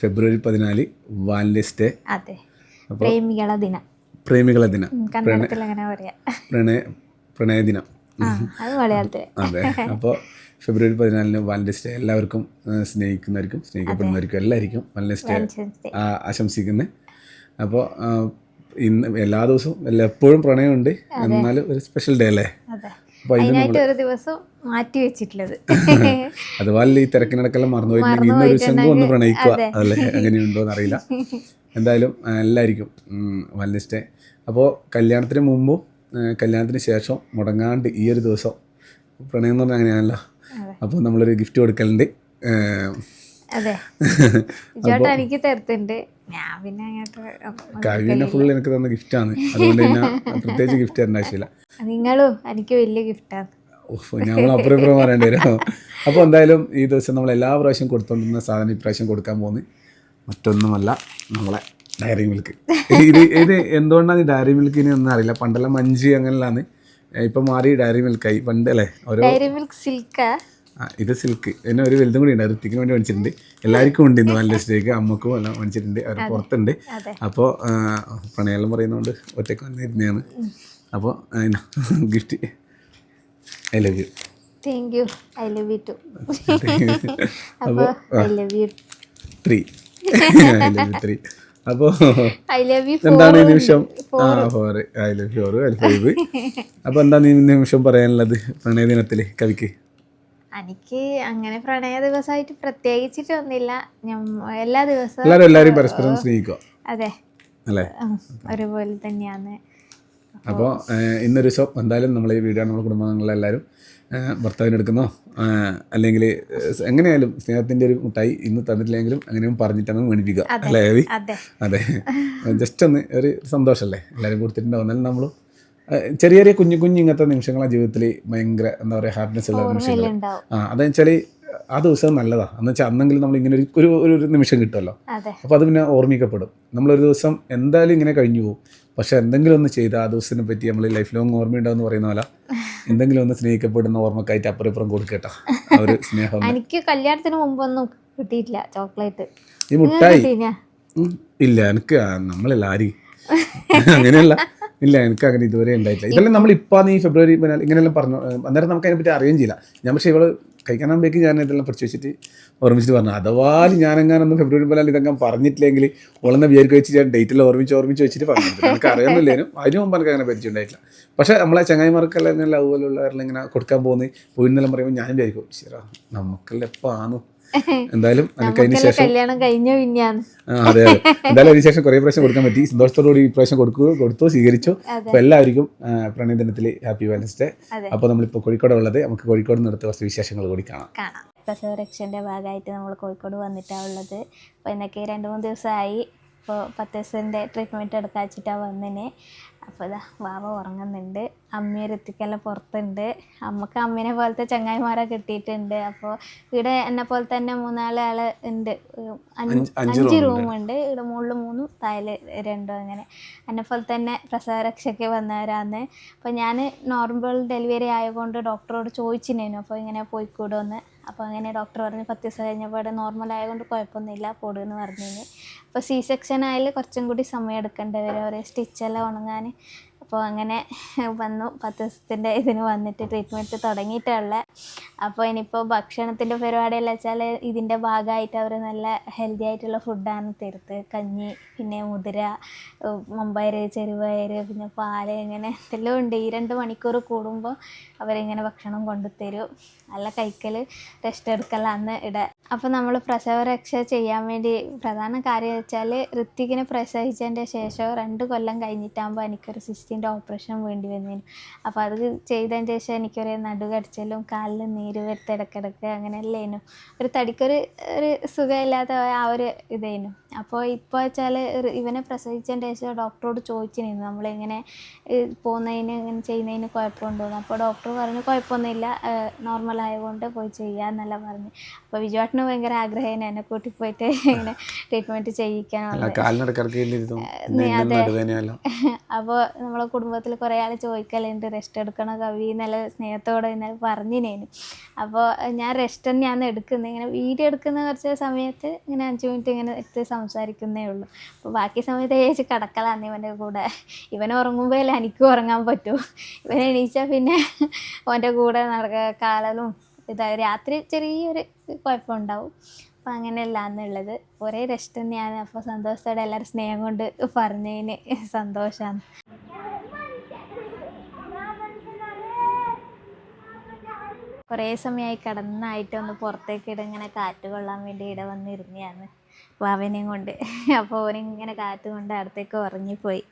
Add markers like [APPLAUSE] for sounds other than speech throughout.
ഫെബ്രുവരി പതിനാല് Valentine's day. പ്രേമികള ദിനം. പ്രേമികളെ ദിനം. പ്രണയ പ്രണയ ദിനം. അത് അപ്പോൾ ഫെബ്രുവരി പതിനാലിന് വാലന്റൈൻസ് ഡേ. എല്ലാവർക്കും സ്നേഹിക്കുന്നവർക്കും സ്നേഹിക്കപ്പെടുന്നവർക്കും എല്ലാവർക്കും വാലന്റൈൻസ് ഡേ. ആശംസിക്കുന്നത് അപ്പോൾ ഇന്ന് എല്ലാ ദിവസവും എല്ലാ എപ്പോഴും പ്രണയമുണ്ട്. എന്നാലും ഒരു സ്പെഷ്യൽ ഡേ അല്ലേ? അതിനായിട്ട് ഒരു ദിവസം മാറ്റി വെച്ചിട്ടുള്ളത്. [LAUGHS] അതുപോലെ ഈ തിരക്കിനിടക്കെല്ലാം മറന്നു പോയിട്ടുണ്ടെങ്കിൽ ഇന്നൊരു ദിവസം ഒന്ന് പ്രണയിക്കുക. അതല്ലേ അങ്ങനെയുണ്ടോ എന്നറിയില്ല എന്തായാലും എല്ലാവർക്കും വാലന്റൈൻസ് ഡേ അപ്പോൾ കല്യാണത്തിന് മുമ്പും കല്യാണത്തിന് ശേഷം മുടങ്ങാണ്ട് ഈ ഒരു ദിവസം പ്രണയം എന്ന് പറഞ്ഞാൽ അങ്ങനെയാണല്ലോ. അപ്പോൾ നമ്മളൊരു ഗിഫ്റ്റ് കൊടുക്കലുണ്ട്. അതെ. [LAUGHS] എനിക്ക് തരുത്തുണ്ട്. ഞാൻ പിന്നെ അങ്ങോട്ട് കവിനെ ഫുൾ എനിക്ക് തന്ന ഗിഫ്റ്റാണ് അതുകൊണ്ട് ഞാൻ പ്രത്യേകിച്ച് ഗിഫ്റ്റ് തരേണ്ട ആവശ്യമില്ല. നിങ്ങളും എനിക്ക് വലിയ ഗിഫ്റ്റാണ് ഞങ്ങൾ അപ്പുറം ഇപ്പുറം പറയേണ്ടി വരും. അപ്പോൾ എന്തായാലും ഈ ദിവസം നമ്മൾ എല്ലാ പ്രാവശ്യം കൊടുത്തോണ്ടിരുന്ന സാധനം ഇപ്രാവശ്യം കൊടുക്കാൻ പോകുന്നത് മറ്റൊന്നുമല്ല നമ്മളെ ഡയറി മിൽക്ക് ഇത് ഇത് എന്തുകൊണ്ടാണ് ഈ ഡയറി മിൽക്കിന് ഒന്നും അറിയില്ല? പണ്ടെല്ലാം മഞ്ചി അങ്ങനെയാണ് ഇപ്പം മാറി ഡയറി മിൽക്കായി പണ്ട് അല്ലേ? ഡയറി മിൽക്ക് സിൽക്കാ ഇത് സിൽക്ക് എന്നെ ഒരു വലുതും കൂടി ഉണ്ട്. ഋത്തിക്കിന് വേണ്ടി മേടിച്ചിട്ടുണ്ട്. എല്ലാവർക്കും ഉണ്ട് ഇന്ന് നല്ല സ്റ്റേക്ക് അമ്മക്കും എല്ലാം മേടിച്ചിട്ടുണ്ട്. അവർ പുറത്തുണ്ട്. അപ്പോൾ പ്രണയെല്ലാം പറയുന്നതുകൊണ്ട് ഒറ്റയ്ക്ക് വന്നിരുന്നതാണ്. അപ്പോൾ gift I love you thank you I love you two അപ്പോൾ I love you three I love you three അപ്പോൾ ലവ് എന്താണ് ഈ നിമിഷം? I love you four I five അപ്പോൾ എന്താണ് ഈ നിമിഷം പറയാനുള്ളത്? പ്രണയ ദിനത്തിൽ കവിക്ക്? എനിക്ക് അങ്ങനെ പ്രണയ ദിവസമായിട്ട് പ്രത്യേകിച്ചിട്ടൊന്നുമില്ല. എല്ലാ ദിവസവും എല്ലാവരും എല്ലാവരും പരസ്പരം സ്നേഹിക്കുക. അതെ. അല്ലേ? ഒരുപോലെ തന്നെയാണ്. അപ്പോൾ ഇന്നൊരു ഷോ എന്തായാലും നമ്മൾ ഈ വീഡിയോ നമ്മുടെ കുടുംബാംഗങ്ങളെല്ലാവരും ഭർത്താവിനെടുക്കുന്നോ അല്ലെങ്കിൽ എങ്ങനെയായാലും സ്നേഹത്തിന്റെ ഒരു മുട്ടായി ഇന്ന് തന്നിട്ടില്ലെങ്കിലും അങ്ങനെയും പറഞ്ഞിട്ടാണ് മേടിപ്പിക്കുക അല്ലേ അതെ. ജസ്റ്റ് ഒന്ന് ഒരു സന്തോഷമല്ലേ? എല്ലാവരും കൊടുത്തിട്ടുണ്ടാവും. എന്നാലും നമ്മളും ചെറിയ ചെറിയ കുഞ്ഞു കുഞ്ഞു ഇങ്ങനത്തെ നിമിഷങ്ങളാണ് ജീവിതത്തിൽ ഭയങ്കര എന്താ പറയുക ഹാപ്പിനെസ് ഉള്ള നിമിഷങ്ങൾ ആ അതെന്ന് വെച്ചാൽ ആ ദിവസം നല്ലതാ. എന്ന് വെച്ചാൽ അന്നെങ്കിലും നമ്മൾ ഇങ്ങനെ ഒരു ഒരു നിമിഷം കിട്ടുമല്ലോ അപ്പോൾ അത് പിന്നെ ഓർമ്മിക്കപ്പെടും. നമ്മളൊരു ദിവസം എന്തായാലും ഇങ്ങനെ കഴിഞ്ഞു പോകും. പക്ഷെ എന്തെങ്കിലും ഒന്ന് ചെയ്ത് ആ ദിവസത്തിനെ പറ്റി നമ്മൾ ലൈഫ് ലോങ് ഓർമ്മയുണ്ടാവും പറയുന്ന പോലെ എന്തെങ്കിലും ഒന്ന് സ്നേഹിക്കപ്പെടുന്ന ഓർമ്മക്കായിട്ട് അപ്പുറം ഇപ്പുറം കൊടുക്കട്ടോ. ആ ഒരു സ്നേഹം എനിക്ക് കല്യാണത്തിന് മുമ്പൊന്നും കിട്ടിയിട്ടില്ല ചോക്ലേറ്റ്. ഈ മുട്ടായി? ഇല്ല എനിക്ക് നമ്മളല്ല ആര് അങ്ങനെയല്ല. ഇല്ല എനിക്ക് അങ്ങനെ ഇതുവരെ ഉണ്ടായിട്ടില്ല. ഇതെല്ലാം നമ്മൾ ഇപ്പം ഈ ഫെബ്രുവരി ഇങ്ങനെയെല്ലാം പറഞ്ഞു അന്നേരം നമുക്ക് അതിനെപ്പറ്റി അറിയുകയും ചെയ്യില്ല. ഞാൻ പക്ഷേ ഇവൾ കഴിക്കാനാകുമ്പോഴേക്ക് ഞാൻ ഇതെല്ലാം പഠിച്ചു വെച്ചിട്ട് ഓർമ്മിച്ചിട്ട് പറഞ്ഞു. അഥവാ ഞാനെങ്ങാനൊന്നും ഫെബ്രുവരി മുതലാൽ ഇതെല്ലാം പറഞ്ഞിട്ടില്ലെങ്കിൽ ഉള്ളെന്ന് വിചാരിക്കുക വെച്ച് ഞാൻ ഡേറ്റിൽ ഓർമ്മിച്ച് ഓർമ്മിച്ച് വെച്ചിട്ട് പറഞ്ഞു. എനിക്ക് അറിയാമെന്നില്ലേനും അതിന് മുമ്പ് എനിക്ക് അങ്ങനെ പരിചയമുണ്ടായിട്ടില്ല പക്ഷേ നമ്മളെ ചങ്ങായിമാർക്കെല്ലാം ഇങ്ങനെ ലവ് ഇങ്ങനെ കൊടുക്കാൻ പോകുന്നത് പോയിന്നെല്ലാം പറയുമ്പോൾ ഞാനും വിചാരിക്കും ശരി നമുക്കെല്ലാം എപ്പോൾ ആന്നു [LAUGHS] എന്തായാലും എനിക്ക് അതിന് കല്യാണം കഴിഞ്ഞ പിന്നെയാണ് അതെ അതെ. [LAUGHS] എന്തായാലും അതിന് ശേഷം കുറേ പ്രാവശ്യം കൊടുക്കാൻ പറ്റി. സന്തോഷത്തോടുകൂടി ഈ പ്രാവശ്യം കൊടുക്കൂ കൊടുത്തു സ്വീകരിച്ചു. അപ്പോൾ എല്ലാവർക്കും പ്രണയദിനത്തിൽ ഹാപ്പി വാലൻസ് ഡേ. അപ്പോൾ നമ്മളിപ്പോൾ കോഴിക്കോട് ഉള്ളത്. നമുക്ക് കോഴിക്കോട് നിന്ന് കുറച്ച് വിശേഷങ്ങൾ കൂടി കാണാം. കാണാം. പ്രസവരക്ഷന്റെ ഭാഗമായിട്ട് നമ്മൾ കോഴിക്കോട് വന്നിട്ടാണ് ഉള്ളത്. അപ്പോൾ എന്നൊക്കെ രണ്ട് മൂന്ന് ദിവസമായി. ഇപ്പോൾ പത്ത് ദിവസത്തിന്റെ ട്രീറ്റ്മെന്റ് എടുക്കാൻ വെച്ചിട്ടാണ് വന്നിന്. അപ്പോൾ ഇതാ വാവ ഉറങ്ങുന്നുണ്ട്. അമ്മയെ ഋത്തിക്കെല്ലാം പുറത്തുണ്ട്. അമ്മയ്ക്ക് അമ്മേനെ പോലത്തെ ചങ്ങായിമാരെ കിട്ടിയിട്ടുണ്ട്. അപ്പോൾ ഇവിടെ എന്നെ പോലെ തന്നെ മൂന്നാൽ ആൾ ഉണ്ട്. അഞ്ച് റൂമുണ്ട് ഇവിടെ മുകളിൽ മൂന്നും താഴെ രണ്ടും അങ്ങനെ. എന്നെ പോലെ തന്നെ പ്രസവരക്ഷയ്ക്ക് വന്നവരാന്ന്. അപ്പോൾ ഞാൻ നോർമൽ ഡെലിവറി ആയതുകൊണ്ട് ഡോക്ടറോട് ചോദിച്ചിനേനു. അപ്പോൾ ഇങ്ങനെ പോയിക്കൂടുമെന്ന് അപ്പോൾ അങ്ങനെ ഡോക്ടർ പറഞ്ഞു പത്ത് ദിവസം കഴിഞ്ഞപ്പോൾ ഇവിടെ നോർമൽ ആയതുകൊണ്ട് കുഴപ്പമൊന്നുമില്ല പറഞ്ഞു പറഞ്ഞിന്. അപ്പോൾ സി സെക്ഷൻ ആയാൽ കുറച്ചും കൂടി സമയം എടുക്കേണ്ടി വരും. ഓരോ സ്റ്റിച്ചെല്ലാം ഉണങ്ങാൻ അപ്പോൾ അങ്ങനെ വന്നു. പത്ത് ദിവസത്തിന്റെ ഇതിന് വന്നിട്ട് ട്രീറ്റ്മെന്റ് തുടങ്ങിയിട്ടുള്ള അപ്പോൾ ഇനിയിപ്പോൾ ഭക്ഷണത്തിന്റെ പരിപാടിയെല്ലാം വെച്ചാൽ ഇതിന്റെ ഭാഗമായിട്ട് അവർ നല്ല ഹെൽത്തി ആയിട്ടുള്ള ഫുഡാണ് തീർത്ത് കഞ്ഞി പിന്നെ മുതിര മുമ്പയർ ചെറുപയർ പിന്നെ പാൽ ഇങ്ങനെ എന്തെല്ലാം ഉണ്ട്. ഈ രണ്ട് മണിക്കൂർ കൂടുമ്പോൾ അവരിങ്ങനെ ഭക്ഷണം കൊണ്ടുതരും. നല്ല കഴിക്കൽ റെസ്റ്റ് എടുക്കലാന്ന് ഇട. അപ്പോൾ നമ്മൾ പ്രസവ രക്ഷ ചെയ്യാൻ വേണ്ടി പ്രധാന കാര്യം വെച്ചാൽ ഋത്തിക്കിനെ പ്രസവിച്ചതിന്റെ ശേഷം രണ്ട് കൊല്ലം കഴിഞ്ഞിട്ടാകുമ്പോൾ എനിക്കൊരു സിസ്റ്റിന്റെ ഓപ്പറേഷൻ വേണ്ടി വന്നേനു. അപ്പോൾ അത് ചെയ്തതിന് ശേഷം എനിക്കൊരു നടുകടിച്ചലും കാലിൽ നീര് വരുത്ത ഇടക്കിടക്ക് അങ്ങനെയല്ലേനു. ഒരു തടിക്കൊരു ഒരു സുഖമില്ലാത്ത ആ ഒരു ഇതേനു. അപ്പോൾ ഇപ്പോൾ വെച്ചാൽ ഇവനെ പ്രസവിച്ചതിന്റെ ശേഷം ഡോക്ടറോട് ചോദിച്ചിരുന്നു നമ്മളിങ്ങനെ പോകുന്നതിന് ഇങ്ങനെ ചെയ്യുന്നതിന് കുഴപ്പമുണ്ടോയെന്ന് അപ്പോൾ ഡോക്ടർ പറഞ്ഞു കുഴപ്പമൊന്നുമില്ല. നോർമൽ ആയതുകൊണ്ട് പോയി ചെയ്യാമെന്നല്ല പറഞ്ഞു. അപ്പോൾ വിജുവാട്ടിന് ഭയങ്കര ആഗ്രഹമായിരുന്നു എന്നെ കൂട്ടി പോയിട്ട് ഇങ്ങനെ ട്രീറ്റ്മെന്റ് നടുവേനയല്ലോ അപ്പോൾ നമ്മളെ കുടുംബത്തിൽ കുറേ ആൾ ചോദിക്കലുണ്ട് റെസ്റ്റ് എടുക്കണ കവി? നല്ല സ്നേഹത്തോടെ ഇന്നലെ പറഞ്ഞിനേനു. അപ്പോൾ ഞാൻ റെസ്റ്റ് തന്നെയാണ് എടുക്കുന്നത്. ഇങ്ങനെ വീഡിയോ എടുക്കുന്ന കുറച്ച് സമയത്ത് ഇങ്ങനെ അഞ്ച് മിനിറ്റ് ഇങ്ങനെ എടുത്ത് സംസാരിക്കുന്നേ ഉള്ളൂ. അപ്പോൾ ബാക്കി സമയത്ത് ഏച്ച് കിടക്കലാണ് ഇവന്റെ കൂടെ. ഇവൻ ഉറങ്ങുമ്പോഴല്ലേ എനിക്കും ഉറങ്ങാൻ പറ്റൂ. ഇവൻ എണീച്ചാൽ പിന്നെ അവന്റെ കൂടെ നടക്ക കാലലും ഇതാ രാത്രി ചെറിയൊരു കുഴപ്പമുണ്ടാവും. അപ്പോൾ അങ്ങനെയല്ല എന്നുള്ളത്. ഒരേ രക്ഷ തന്നെയാണ്. അപ്പോൾ സന്തോഷത്തോടെ എല്ലാവരും സ്നേഹം കൊണ്ട് പറഞ്ഞതിന് സന്തോഷമാണ് കുറേ സമയമായി കിടന്നായിട്ട് ഒന്ന് പുറത്തേക്ക് ഇട. ഇങ്ങനെ കാറ്റ് കൊള്ളാൻ വേണ്ടി ഇട വന്നിരുന്നതാണ് വാവനെയും കൊണ്ട്. അപ്പോൾ ഓനിങ്ങനെ കാറ്റ് കൊണ്ട് അടുത്തേക്ക് ഉറങ്ങിപ്പോയി.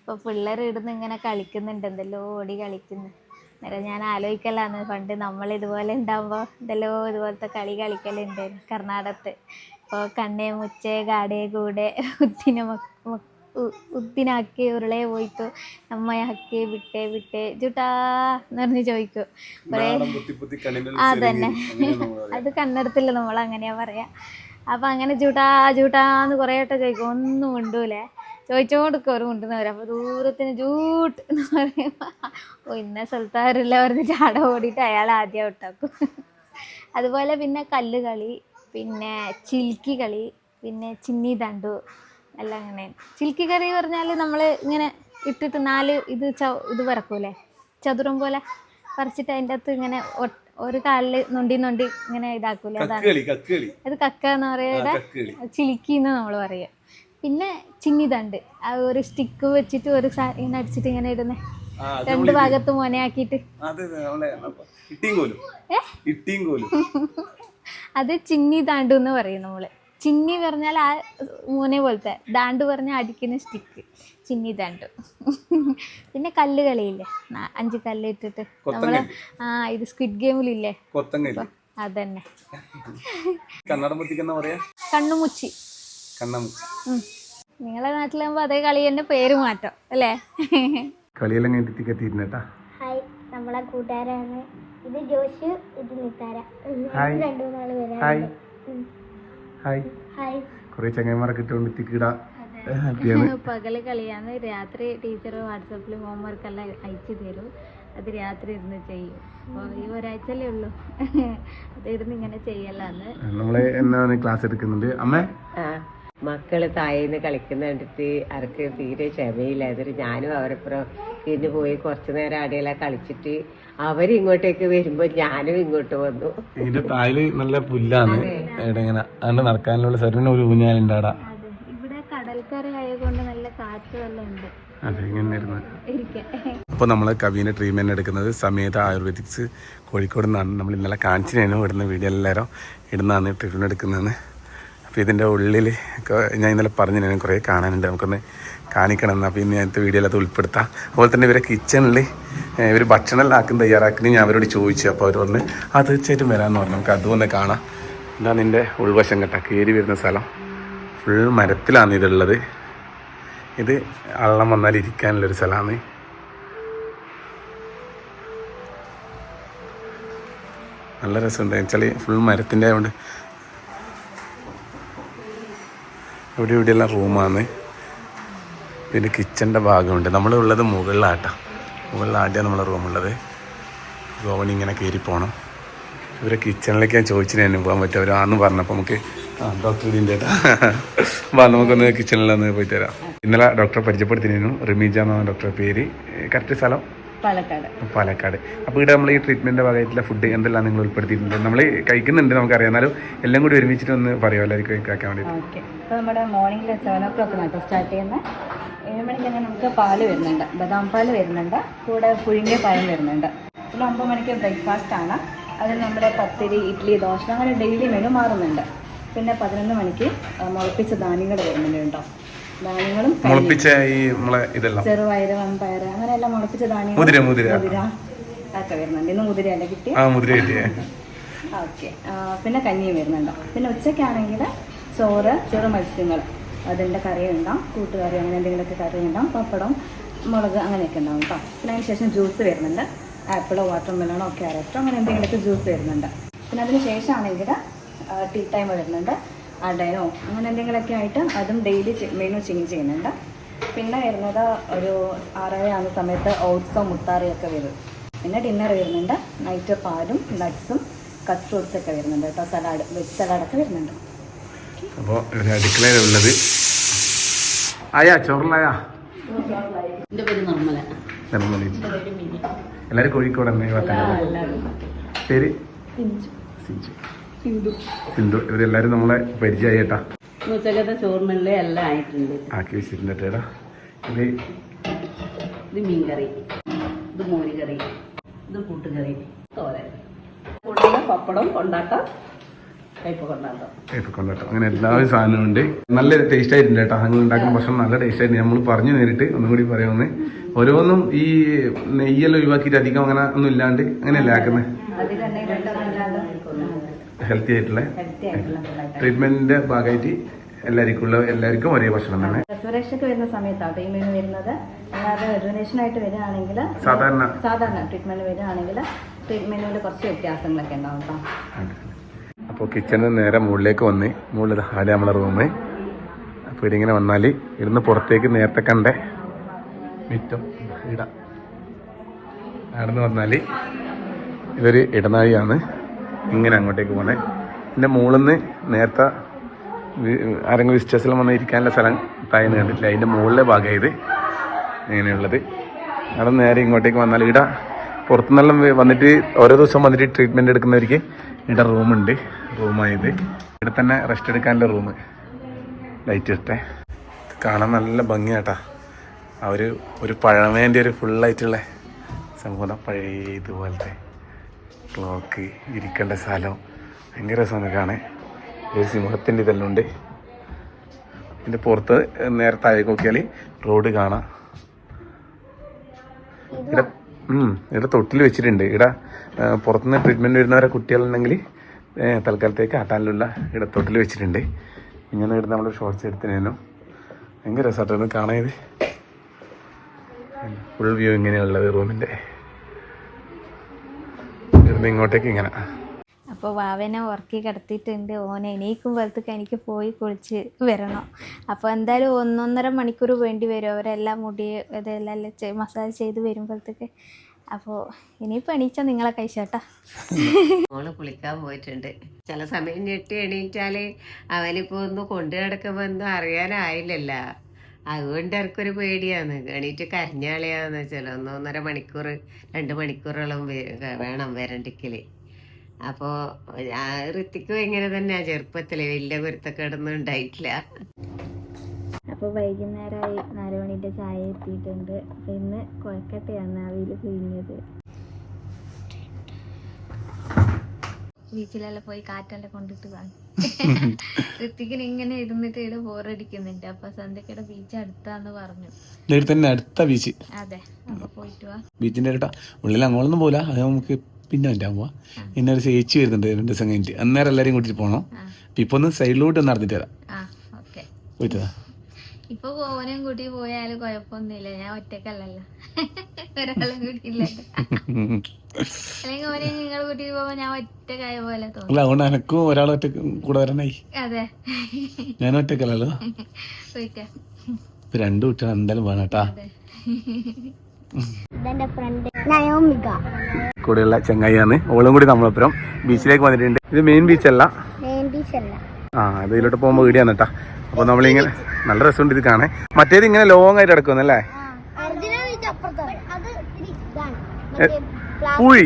അപ്പോൾ പിള്ളേർ ഇടുന്ന് ഇങ്ങനെ കളിക്കുന്നുണ്ട്. എന്തെല്ലോ ഓടി കളിക്കുന്നു. അന്നേരം ഞാൻ ആലോചിക്കലാണ് പണ്ട് നമ്മൾ ഇതുപോലെ ഉണ്ടാകുമ്പോൾ എന്തെല്ലോ ഇതുപോലത്തെ കളി കളിക്കലുണ്ട് കർണാടകത്ത്. ഇപ്പോൾ കണ്ണേ മുച്ചേ ഗാഡേ കൂടെ ഉത്തിന ഉത്തിനാക്കി ഉരുളെ പോയിത്തു അമ്മയാക്കി വിട്ടേ വിട്ടേ ജുട്ടാ എന്ന് പറഞ്ഞ് ചോദിക്കും. കുറേ അതന്നെ. അത് കണ്ണടത്തില്ല നമ്മൾ അങ്ങനെയാ പറയാ. അപ്പൊ അങ്ങനെ ജൂട്ടാ ജൂട്ടാന്ന് കുറേ വട്ടം ചോദിക്കും ഒന്നും ഉണ്ടൂലേ ചോദിച്ചോണ്ടിരിക്കും ഒരു കൊണ്ടുവന്നവർ അപ്പൊ ദൂരത്തിന് ജൂട്ട് എന്ന് പറയുമ്പോ ഓ ഇന്ന സ്ഥലത്താരില്ല പറഞ്ഞിട്ട് ചാട ഓടിയിട്ട് അയാൾ ആദ്യം ഔട്ടാക്കും അതുപോലെ പിന്നെ കല്ല് കളി പിന്നെ ചിൽക്കി കളി പിന്നെ ചിന്നി തണ്ടു എല്ലാം അങ്ങനെ. ചിൽക്കി കറി പറഞ്ഞാൽ നമ്മൾ ഇങ്ങനെ ഇട്ടിട്ട് നാല് ഇത് ച ഇത് പറക്കൂലേ ചതുരം പോലെ പറിച്ചിട്ട് അതിന്റെ അകത്ത് ഇങ്ങനെ ഒരു കാലിൽ നൊണ്ടി നൊണ്ടി ഇങ്ങനെ ഇതാക്കൂലേ? അതാണ്. അത് കക്ക എന്ന് പറയുന്നത് ചിലിക്കിന്ന് ചിലിക്കി എന്ന് നമ്മൾ പറയും. പിന്നെ ചിന്നിതണ്ട്. ആ ഒരു സ്റ്റിക്ക് വെച്ചിട്ട് ഒരു ഇങ്ങനെ അടിച്ചിട്ട് ഇങ്ങനെ ഇടുന്നേ. രണ്ട് ഭാഗത്ത് മോനയാക്കിയിട്ട്. അതെ [LAUGHS] ചിന്നി ദാണ്ടു എന്ന് പറയും നമ്മൾ. ചിന്നി പറഞ്ഞാൽ ആ മൂനെ പോലത്തെ. ദാണ്ടു പറഞ്ഞാൽ അടിക്കുന്ന സ്റ്റിക്ക് ചിന്നി ദാണ്ടു. [LAUGHS] പിന്നെ കല്ല് കളിയില്ലേ? അഞ്ച് കല്ല് ഇട്ടിട്ട് നമ്മൾ ആ ഇത് സ്ക്വിഡ് ഗെയിമിലില്ലേ അതന്നെ. കണ്ണുമുച്ചി. കണ്ണമുച്ചി. നിങ്ങളെ നാട്ടിലാകുമ്പോ അതേ കളി തന്നെ പേര് മാറ്റം അല്ലേ? കളിയെല്ലാം കഴിഞ്ഞിട്ട് ഹായ് നമ്മളെ കൂട്ടുകാരാണ്. ഇത് ജോഷ് ഇത് നിത്താര. ഹായ്. രണ്ടു മൂന്നാൾ ഹായ്. ഹായ്. ഹായ്. കുറേ ചങ്ങന്മാരെ കിട്ടുകൊണ്ട് തിക്കിടാ ഹാപ്പിയാണ് [LAUGHS] പകൽ കളിയാന്ന് രാത്രി ടീച്ചർ വാട്സപ്പിൽ ഹോംവർക്ക് എല്ലാം അയച്ചു തരും. അത് രാത്രി ഇരുന്ന് ചെയ്യും. അപ്പോൾ ഈ ഒരാഴ്ചയല്ലേ ഉള്ളൂ. [LAUGHS] അത് ഇരുന്ന് ഇങ്ങനെ ചെയ്യലാന്ന്. നമ്മളെ എന്നാണ് ക്ലാസ് എടുക്കുന്നുണ്ട്. അമ്മേ? മക്കൾ താഴേന്ന് കളിക്കുന്ന കണ്ടിട്ട് അവർക്ക് തീരെ ക്ഷമയില്ല. എന്നിട്ട് ഞാനും അവരപ്പുറം ഇരുന്ന് പോയി കുറച്ചു നേരം അടിയെല്ലാം കളിച്ചിട്ട് അവരിങ്ങോട്ടേക്ക് വരുമ്പോ ഞാനും ഇങ്ങോട്ട് വന്നു. ഇതിന്റെ താഴെ നല്ല പുല്ലാണ് അതിന്റെ അതുകൊണ്ട് നടക്കാനുള്ള സെറിന് ഒരു ഊഞ്ഞാലുണ്ടാടാ. ഇവിടെ കടൽക്കര ആയതുകൊണ്ട് നല്ല കാറ്റ് എല്ലാം ഉണ്ട്. അപ്പോൾ നമ്മൾ കവിനെ ട്രീറ്റ്മെന്റ് എടുക്കുന്നത് സമേത ആയുർവേദിക്സ് കോഴിക്കോട് നിന്നാണ്. നമ്മൾ ഇന്നലെ കാണിച്ചിനു ഇടുന്ന വീഡിയോ എല്ലാവരും ഇടുന്നതാണ് ട്രീറ്റ്മെന്റ് എടുക്കുന്നതെന്ന്. അപ്പോൾ ഇതിന്റെ ഉള്ളിൽ ഞാൻ ഇന്നലെ പറഞ്ഞു ഞാൻ കുറേ കാണാനുണ്ട്. നമുക്കൊന്ന് കാണിക്കണം. എന്നാൽ അപ്പോൾ ഇന്ന് ഞാനത്തെ വീഡിയോയിൽ അത് ഉൾപ്പെടുത്താം. അതുപോലെ തന്നെ ഇവരെ കിച്ചണിൽ ഇവർ ഭക്ഷണം ആക്കും തയ്യാറാക്കി ഞാൻ അവരോട് ചോദിച്ചു. അപ്പോൾ അവർ വന്ന് ആ തീർച്ചയായിട്ടും വരാമെന്ന് പറഞ്ഞു. നമുക്ക് അതുമൊന്ന് കാണാം. എന്താ നിന്റെ ഉൾവശം കേട്ടോ. കയറി വരുന്ന സ്ഥലം. ഫുൾ മരത്തിലാണ് ഇതുള്ളത്. ഇത് അള്ളം വന്നാൽ ഇരിക്കാനുള്ളൊരു സ്ഥലമാണ്. നല്ല രസമുണ്ട്. വെച്ചാൽ ഫുൾ മരത്തിന്റെ ആയതുകൊണ്ട് ഇവിടെ ഇവിടെയെല്ലാം റൂമാണ്. പിന്നെ കിച്ചന്റെ ഭാഗമുണ്ട്. നമ്മളുള്ളത് മുകളിലാട്ടാണ് മുകളിലാട്ടിയാണ് നമ്മളെ റൂമുള്ളത്. ഗോവണി ഇങ്ങനെ കയറി പോകണം ഇവരെ കിച്ചണിലേക്ക് ഞാൻ ചോദിച്ചിട്ട് പോകാൻ പറ്റും അവരാന്ന് പറഞ്ഞപ്പോൾ നമുക്ക് ആ ഡോക്ടർ ഇതിന്റെ ഏട്ടാ വാ നമുക്കൊന്ന് കിച്ചണിലൊന്ന് പോയി വരാം. ഇന്നലെ ഡോക്ടറെ പരിചയപ്പെടുത്തിനു റിമീജ എന്നാണ് ഡോക്ടറെ പേര്. കറക്റ്റ് സ്ഥലം പാലക്കാട്. പാലക്കാട്. അപ്പോൾ ഇവിടെ നമ്മൾ ഈ ട്രീറ്റ്മെന്റ് ഭാഗമായിട്ടുള്ള ഫുഡ് എന്തെല്ലാം നിങ്ങൾ ഉൾപ്പെടുത്തിയിട്ടുണ്ട്? നമ്മൾ കഴിക്കുന്നുണ്ട് നമുക്കറിയാം. എന്നാലും എല്ലാം കൂടി ഒരുമിച്ചിട്ട് ഒന്ന് പറയുമോ എല്ലാവർക്കും കേൾക്കാൻ വേണ്ടി ഓക്കെ. നമ്മുടെ മോർണിംഗിൽ സെവൻ ഓ ക്ലോക്ക് സ്റ്റാർട്ട് ചെയ്യുന്നത് ഏഴ് മണിക്ക് തന്നെ നമുക്ക് പാൽ വരുന്നുണ്ട്. ബദാം പാൽ വരുന്നുണ്ട്. കൂടെ പുഴുങ്ങിയ പഴം വരുന്നുണ്ട്. പിന്നെ ഒമ്പത് മണിക്ക് ബ്രേക്ക്ഫാസ്റ്റ് ആണ്. അതിൽ നമ്മുടെ പത്തിരി ഇഡ്ഡലി ദോശ അങ്ങനെ ഡെയിലി മെനു മാറുന്നുണ്ട്. പിന്നെ പതിനൊന്ന് മണിക്ക് മുളപ്പിച്ച ധാന്യങ്ങൾ വരുന്നുണ്ട് കേട്ടോ. ധാന്യങ്ങളും. മുളപ്പിച്ച ഈ നമ്മളെ ഇതെല്ലാം. ചെറുപയറ് വൻപയർ മുളപ്പിച്ച ധാന്യങ്ങൾ മുതിര മുതിര. മുതിര. ഒക്കെ വരുന്നുണ്ട്. ഇന്ന് മുതിരയല്ല കിട്ടി ആ മുതിര കിട്ടിയേ. [LAUGHS] ഓക്കെ. പിന്നെ കഞ്ഞിയും വരുന്നുണ്ട്. പിന്നെ ഉച്ചയ്ക്കാണെങ്കിൽ ചോറ് ചെറു മത്സ്യങ്ങൾ. അതിന്റെ കറി ഉണ്ടാവും. കൂട്ടുകറി അങ്ങനെ എന്തെങ്കിലുമൊക്കെ കറി ഉണ്ടാവും. പപ്പടം മുളക് അങ്ങനെയൊക്കെ ഉണ്ടാവും കേട്ടോ. പിന്നെ അതിന് ശേഷം ജ്യൂസ് വരുന്നുണ്ട്. ആപ്പിളോ വാട്ടർ മെലണോ ക്യാരറ്റോ അങ്ങനെ എന്തെങ്കിലുമൊക്കെ ജ്യൂസ് വരുന്നുണ്ട്. പിന്നെ അതിന് ശേഷമാണെങ്കിൽ ടീ ടൈം വരുന്നുണ്ട്. അടയോ അങ്ങനെ എന്തെങ്കിലുമൊക്കെ ആയിട്ട് അതും ഡെയിലി മെനു ചേഞ്ച് ചെയ്യുന്നുണ്ട്. പിന്നെ വരുന്നത് ഒരു ആറര ആകുന്ന സമയത്ത് ഓട്സോ മുത്താറിയൊക്കെ വരും. പിന്നെ ഡിന്നർ വരുന്നുണ്ട്. നൈറ്റ് പാലും നട്ട്സും കട്ട് ഫ്രൂട്ട്സ് ഒക്കെ വരുന്നുണ്ട് കേട്ടോ. സലാഡ് വെജ് സലാഡൊക്കെ വരുന്നുണ്ട്. അപ്പോൾ ഒരു അടുക്കളയിലുള്ളത് ആയാ ചോറിലായാ? എന്റെ പേര് നിർമ്മല. നിർമ്മലി. എല്ലാവരും കോഴിക്കോട് പേര്? സിന്ധു. സിന്ധു. ഇവരെല്ലാവരും നമ്മളെ പരിചയമായിട്ടാ ഉച്ചക്കത്തെ ചോറിനുള്ള എല്ലാം ആയിട്ടുണ്ട്. ആക്കി വെച്ചിട്ടുണ്ട് ചേട്ടാ ഇത് ഇത് മീൻകറി. ഇത് മോരുകറി. ഇത് കൂട്ടുകറി തോരൻ. കൂടുതൽ പപ്പടം കൊണ്ടാട്ടം കൊണ്ടാട്ടം. അങ്ങനെ എല്ലാ സാധനവും ഉണ്ട്. നല്ല ടേസ്റ്റ് ആയിട്ടുണ്ട് കേട്ടോ. അങ്ങനെ ഉണ്ടാക്കുന്ന ഭക്ഷണം നല്ല ടേസ്റ്റ് ആയിട്ടുണ്ട്. നമ്മൾ പറഞ്ഞു നേരിട്ട് ഒന്നും കൂടി പറയാമെന്ന് ഓരോന്നും ഈ നെയ്യെല്ലാം ഒഴിവാക്കിയിട്ട് അധികം അങ്ങനെ ഒന്നും ഇല്ലാണ്ട് അങ്ങനെയല്ലേ ആക്കുന്നത് ഹെൽത്തി ആയിട്ടുള്ള ട്രീറ്റ്മെന്റിന്റെ ഭാഗമായിട്ട് എല്ലാവർക്കും ഉള്ള എല്ലാവർക്കും ഒരേ ഭക്ഷണം തന്നെ പ്രസവരക്ഷയ്ക്ക് വരുന്ന സമയത്താണ് ഈ വരുന്നത്. അല്ലാതെ ഡൊണേഷൻ ആയിട്ട് വരികയാണെങ്കിൽ സാധാരണ സാധാരണ ട്രീറ്റ്മെന്റ് വരികയാണെങ്കിൽ ട്രീറ്റ്മെന്റിൽ കുറച്ച് വ്യത്യാസങ്ങളൊക്കെ ഉണ്ടാവും കേട്ടോ അപ്പോൾ കിച്ചണിൽ നേരെ മുകളിലേക്ക് വന്ന് മുകളിൽ ഹാല നമ്മളെ റൂമ് അപ്പോൾ ഇതിങ്ങനെ വന്നാൽ ഇവിടുന്ന് പുറത്തേക്ക് നേരത്തെ കണ്ടേ മിറ്റം ഇട. അവിടെ നിന്ന് വന്നാൽ ഇതൊരു ഇടനാഴിയാണ്. ഇങ്ങനെ അങ്ങോട്ടേക്ക് പോണേ. പിന്നെ മുകളിൽ നിന്ന് നേരത്തെ ആരെങ്കിലും വിസിറ്റേഴ്സിലും വന്ന് ഇരിക്കാനുള്ള സ്ഥലം താഴ്ന്ന് കണ്ടിട്ടില്ല. അതിന്റെ മുകളിലെ ഭാഗമായത് ഇങ്ങനെയുള്ളത്. അവിടെ നേരെ ഇങ്ങോട്ടേക്ക് വന്നാൽ ഇവിടെ പുറത്തുനിന്നെല്ലാം വന്നിട്ട് ഓരോ ദിവസം വന്നിട്ട് ട്രീറ്റ്മെന്റ് എടുക്കുന്നവർക്ക് ഇവിടെ റൂമുണ്ട് റൂമായത് ഇവിടെ തന്നെ റെസ്റ്റ് എടുക്കാനുള്ള റൂം ലൈറ്റ് ഇട്ടേ. കാണാൻ നല്ല ഭംഗിയാട്ടാ. ആ ഒരു ഒരു പഴമേന്റെ ഒരു ഫുള്ളായിട്ടുള്ള സംഭവം പഴയ ഇതുപോലത്തെ ക്ലോക്ക് ഇരിക്കേണ്ട സ്ഥലം. ഭയങ്കര രസമാണ് സിംഹത്തിന്റെ ഇതെല്ലാം ഉണ്ട്. ഇതിന്റെ പുറത്ത് നേരെ നോക്കിയാൽ റോഡ് കാണാം. ഇവിടെ ഇവിടെ തൊട്ടിൽ വെച്ചിട്ടുണ്ട്. ഇവിടെ പുറത്തുനിന്ന് ട്രീറ്റ്മെന്റ് വരുന്നവരെ കുട്ടികളുണ്ടെങ്കിൽ തൽക്കാലത്തേക്ക് ആട്ടാനുള്ള ഇവിടെ തൊട്ടിൽ വെച്ചിട്ടുണ്ട്. ഇങ്ങനെ ഇവിടെ നമ്മൾ ഷോർട്സ് എടുത്തതിനു ഭയങ്കര രസമായിട്ടാണ് കാണാൻ ഫുൾ വ്യൂ ഇങ്ങനെയുള്ളത് റൂമിന്റെ ഇവിടുന്ന് ഇങ്ങോട്ടേക്ക് ഇങ്ങനെ. അപ്പോൾ വാവനെ ഉറക്കി കിടത്തിയിട്ടുണ്ട്. ഓനെ എണീക്കുമ്പോഴത്തേക്ക് എനിക്ക് പോയി കുളിച്ച് വരണം. അപ്പോൾ എന്തായാലും ഒന്നൊന്നര മണിക്കൂർ വേണ്ടി വരും. അവരെല്ലാം മുടി ഇതെല്ലാം മസാജ് ചെയ്ത് വരുമ്പോഴത്തേക്ക്. അപ്പോൾ ഇനിയിപ്പോൾ എണീച്ചാൽ നിങ്ങളെ കഴിച്ചോട്ടാ മോൾ കുളിക്കാൻ പോയിട്ടുണ്ട്. ചില സമയം ഞെട്ടി എണീറ്റാൽ അവനിപ്പോൾ ഒന്ന് കൊണ്ടു കിടക്കുമ്പോ ഒന്നും അറിയാനായില്ലല്ലോ. അതുകൊണ്ട് എനിക്കൊരു പേടിയാണ്. എണീറ്റ് കരഞ്ഞാളിയാന്ന് വെച്ചാൽ ഒന്നൊന്നര മണിക്കൂർ രണ്ട് മണിക്കൂറോളം വേണം വരണ്ടിക്കൽ. അപ്പോൾ ഋത്തിക്കും ഇങ്ങനെ തന്നെയാ ചെറുപ്പത്തിൽ വലിയ പൊരുത്തക്കേടൊന്നും ഉണ്ടായിട്ടില്ല. അപ്പോൾ വൈകുന്നേരമായി നാല് മണിന്റെ ചായ എത്തിയിട്ടുണ്ട്. അപ്പോൾ ഇന്ന് കൊഴക്കട്ടയാണ് അവിയിൽ പിഴിഞ്ഞത് ബീച്ചിലെല്ലാം പോയി കാറ്റെല്ലാം കൊണ്ടിട്ട് കാണും ഋത്തിക്കിന് ഇങ്ങനെ ഇരുന്നിട്ട് ഇവിടെ ബോറടിക്കുന്നുണ്ട്. അപ്പൊ സന്ധ്യക്കട ബീച്ച് അടുത്താന്ന് പറഞ്ഞു. തന്നെ അടുത്ത ബീച്ച് അതെ അപ്പൊ പോയിട്ട് വാ. ബീച്ചിന്റെ അടുത്ത. ഉള്ളിൽ അങ്ങോട്ടൊന്നും പോലാ അത് നമുക്ക് പിന്നെ എന്റെ അമ്മ. എന്നെ ഒരു ചേച്ചി വരുന്നുണ്ട് രണ്ട് ദിവസം കഴിഞ്ഞിട്ട്. അന്നേരം എല്ലാവരും കൂട്ടിട്ട് പോകണം അപ്പം ഇപ്പൊ ഒന്ന് സൈഡിലോട്ട് ഒന്ന് നടന്നിട്ട് വരാം. ആ ഓക്കെ. പോയിട്ട്. ഇപ്പൊ പോവനും കൂട്ടി പോയാലും കുഴപ്പമൊന്നുമില്ല. ഞാൻ ഒറ്റക്കല്ലല്ലോ ഒരാളും കൂട്ടിയില്ല. അല്ലെങ്കിൽ ഓനെ നിങ്ങൾ കൂട്ടി പോകുമ്പോ ഞാൻ ഒറ്റക്കായ പോലെ തോന്നുന്നു അല്ല അതുകൊണ്ട് എനക്കും ഒരാൾ ഒറ്റ കൂടെ വരാനായി അതെ. ഞാൻ ഒറ്റക്കല്ലല്ലോ പോയിട്ടാ രണ്ടു കുട്ടികൾ എന്തായാലും വേണം കേട്ടാ. ഇതെന്റെ ഫ്രണ്ട് നയോമിക. കൂടെയുള്ള ചെങ്ങായിയാണ്. ഓളും കൂടി നമ്മളപ്പുറം ബീച്ചിലേക്ക് വന്നിട്ടുണ്ട്. ഇത് മെയിൻ ബീച്ചല്ല ആ അത് ഇതിലോട്ട് പോകുമ്പോൾ വീടിയാണ് കേട്ടാ അപ്പൊ നമ്മളിങ്ങനെ നല്ല രസമുണ്ട് ഇത് കാണേ മറ്റേത് ഇങ്ങനെ ലോങ് ആയിട്ട് കിടക്കുന്നല്ലേ അല്ലേ? ബീച്ച് അപ്പുറത്താണ്. അത് ഇത്തിരി ഇതാണ്. എ, മറ്റേ പൂഴി.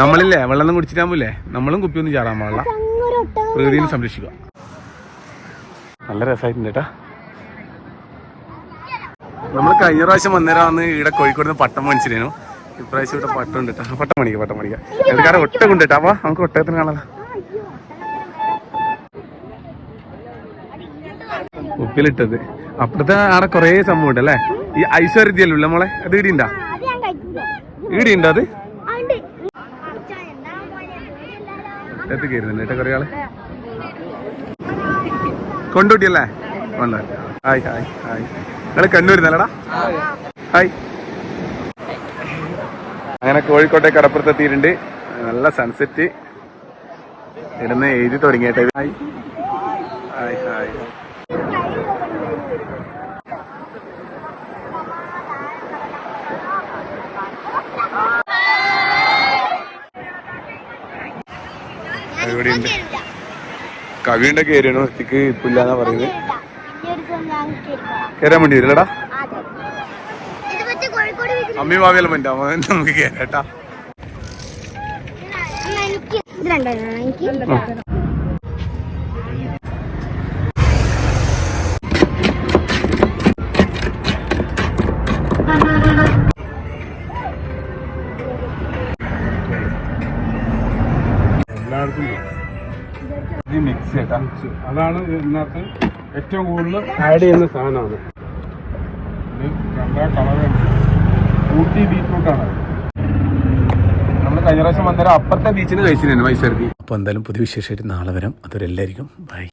നമ്മളില്ലേ വെള്ളം കുടിച്ചിട്ടാകുമ്പോല്ലേ നമ്മളും കുപ്പിയൊന്നും ചാടാൻ പാടില്ല. പ്രകൃതിയിൽ സംരക്ഷിക്കുക. നല്ല രസമായിട്ടുണ്ട് കേട്ടാ നമ്മൾ കഴിഞ്ഞ പ്രാവശ്യം വന്നേരാന്ന് ഇവിടെ കോഴിക്കോട് പട്ടം മേടിച്ചിരുന്നു ഇപ്രാവശ്യം ഇവിടെ പട്ടം ഉണ്ട് കേട്ടോ പട്ടം മേടിക്കുക പട്ടം മേടിക്കുക എടുക്കാറ് ഒട്ടകം ഉണ്ട് കേട്ടോ അപ്പൊ നമുക്ക് ഒട്ടകത്തിന് കാണാലോ. ഉപ്പിലിട്ടത്. അപ്പുറത്തെ ആടെ കുറേ സംഭവം ഉണ്ട് അല്ലേ? ഈ ഐശ്വര്യത്തിയല്ലോ മോളെ? അത് ഇടിയുണ്ടാ ഇടിയുണ്ടോ അത്? കയറുന്നുണ്ട് കേട്ടോ കുറേ ആൾ. കൊണ്ടുകൂട്ടിയല്ലേ കൊണ്ടോട്ടി ഹായ് ഹായ് ഹായ്. നിങ്ങൾ കണ്ണൂരുന്നല്ലടാ ഹായ് അങ്ങനെ കോഴിക്കോട്ടെ കടപ്പുറത്തെത്തിയിട്ടുണ്ട് നല്ല സൺസെറ്റ് ഇടുന്ന് എഴുതി തുടങ്ങിയിട്ട്. ഹായ് ഹായ് ഹായ് കവിയുണ്ടൊക്കെ കയറിയണോ ഒറ്റയ്ക്ക് ഇപ്പില്ലാന്നാ പറയുന്നത് ഈ ഒരു ദിവസം ഞാൻ കേൾക്കാം കയറാൻ വേണ്ടി വരില്ലടാ. അമ്മി മാവിയെല്ലാം വേണ്ട അമ്മ നമുക്ക് കയറാട്ടാ എല്ലായിടത്തും ഇത് മിക്സ് കേട്ടാ അതാണ് ഇതിനകത്ത് ഏറ്റവും കൂടുതൽ ആഡ് ചെയ്യുന്ന സാധനമാണ്. ഇത് കളറും ഊട്ടി ബീറ്റ്റൂട്ടാണ് നമ്മൾ കഴിഞ്ഞ പ്രാവശ്യം വന്നേരം അപ്പുറത്തെ ബീച്ചിന് കഴിച്ചിരുന്നു മൈസൂർക്ക് അപ്പോൾ എന്തായാലും പുതിയ വിശേഷമായിട്ട് നാളെ വരാം. അതുവരെ എല്ലാവർക്കും ബൈ